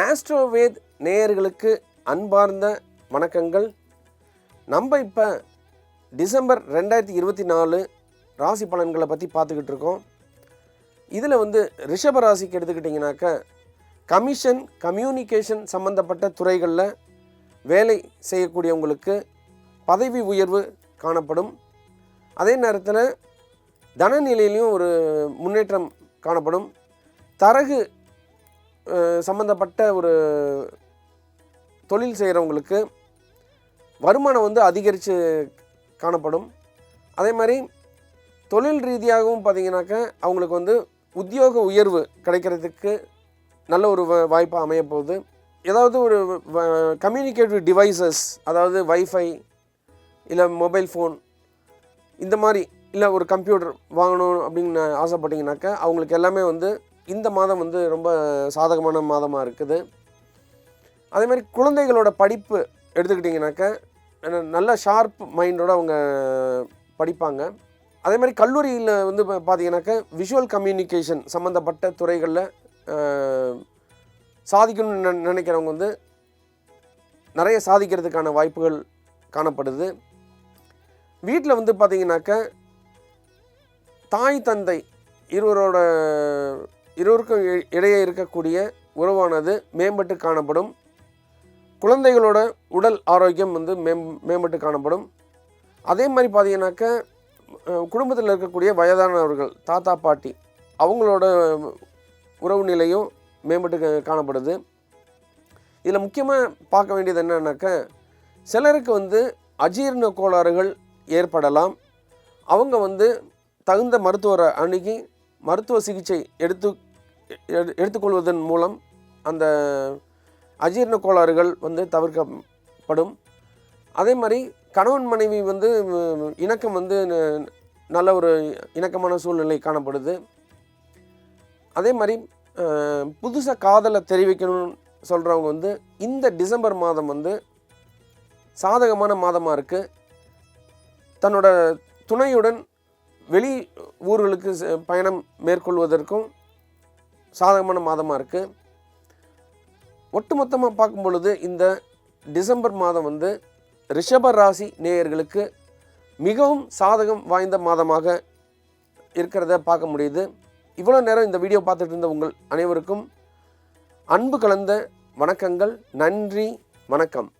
ஆஸ்ட்ரோவேத் நேயர்களுக்கு அன்பார்ந்த வணக்கங்கள். நம்ம இப்போ டிசம்பர் ரெண்டாயிரத்தி இருபத்தி நாலு ராசி பலன்களை பற்றி பார்த்துக்கிட்டு இருக்கோம். இதில் வந்து ரிஷப ராசிக்கு எடுத்துக்கிட்டிங்கனாக்க கமிஷன் கம்யூனிகேஷன் சம்மந்தப்பட்ட துறைகளில் வேலை செய்யக்கூடியவங்களுக்கு பதவி உயர்வு காணப்படும். அதே நேரத்தில் தனநிலையிலையும் ஒரு முன்னேற்றம் காணப்படும். தரகு சம்மந்தப்பட்ட ஒரு தொழில் செய்கிறவங்களுக்கு வருமானம் வந்து அதிகரித்து காணப்படும். அதே மாதிரி தொழில் ரீதியாகவும் பார்த்தீங்கன்னாக்க அவங்களுக்கு வந்து உத்தியோக உயர்வு கிடைக்கிறதுக்கு நல்ல ஒரு வ- வாய்ப்பாக அமையப்போகுது. ஏதாவது ஒரு கம்யூனிகேட்டிவ் டிவைசஸ் அதாவது வைஃபை இல்லை மொபைல் ஃபோன் இந்த மாதிரி இல்லை ஒரு கம்ப்யூட்டர் வாங்கணும் அப்படின்னு ஆசைப்பட்டீங்கன்னாக்கா அவங்களுக்கு எல்லாமே வந்து இந்த மாதம் வந்து ரொம்ப சாதகமான மாதமாக இருக்குது. அதே மாதிரி குழந்தைகளோட படிப்பு எடுத்துக்கிட்டிங்கனாக்கா நல்ல ஷார்ப் மைண்டோட அவங்க படிப்பாங்க. அதே மாதிரி கல்லூரியில் வந்து பா- பார்த்தீங்கன்னாக்கா விஷுவல் கம்யூனிகேஷன் சம்மந்தப்பட்ட துறைகளில் சாதிக்கணும்னு நினை- நினைக்கிறவங்க வந்து நிறைய சாதிக்கிறதுக்கான வாய்ப்புகள் காணப்படுது. வீட்டில் வந்து பார்த்திங்கனாக்க தாய் தந்தை இருவரோட இருவருக்கும் இடையே இருக்கக்கூடிய உறவானது மேம்பட்டு காணப்படும். குழந்தைகளோட உடல் ஆரோக்கியம் வந்து மேம் மேம்பட்டு காணப்படும். அதே மாதிரி பார்த்தீங்கன்னாக்க குடும்பத்தில் இருக்கக்கூடிய வயதானவர்கள் தாத்தா பாட்டி அவங்களோட உறவு நிலையும் மேம்பட்டு காணப்படுது. இதில் முக்கியமாக பார்க்க வேண்டியது என்னன்னாக்க சிலருக்கு வந்து அஜீரண கோளாறுகள் ஏற்படலாம். அவங்க வந்து தகுந்த மருத்துவரை அணுகி மருத்துவ சிகிச்சை எடுத்து எடு- எடுத்துக்கொள்வதன் மூலம் அந்த அஜீரண கோளாறுகள் வந்து தவிர்க்கப்படும். அதே மாதிரி கணவன் மனைவி வந்து இணக்கம் வந்து ந- நல்ல ஒரு இணக்கமான சூழ்நிலை காணப்படுது. அதே மாதிரி புதுசாக காதலை தெரிவிக்கணும்னு சொல்கிறவங்க வந்து இந்த டிசம்பர் மாதம் வந்து சாதகமான மாதமாக இருக்குது தன்னோட துணையுடன் வெளி ஊர்களுக்கு பயணம் மேற்கொள்வதற்கும் சாதகமான மாதமாக இருக்குது ஒட்டுமொத்தமாக பார்க்கும் பொழுது இந்த டிசம்பர் மாதம் வந்து ரிஷப ராசி நேயர்களுக்கு மிகவும் சாதகம் வாய்ந்த மாதமாக இருக்கிறத பார்க்க முடியுது. இவ்வளோ நேரம் இந்த வீடியோ பார்த்துட்டு இருந்த உங்கள் அனைவருக்கும் அன்பு கலந்த வணக்கங்கள். நன்றி வணக்கம்.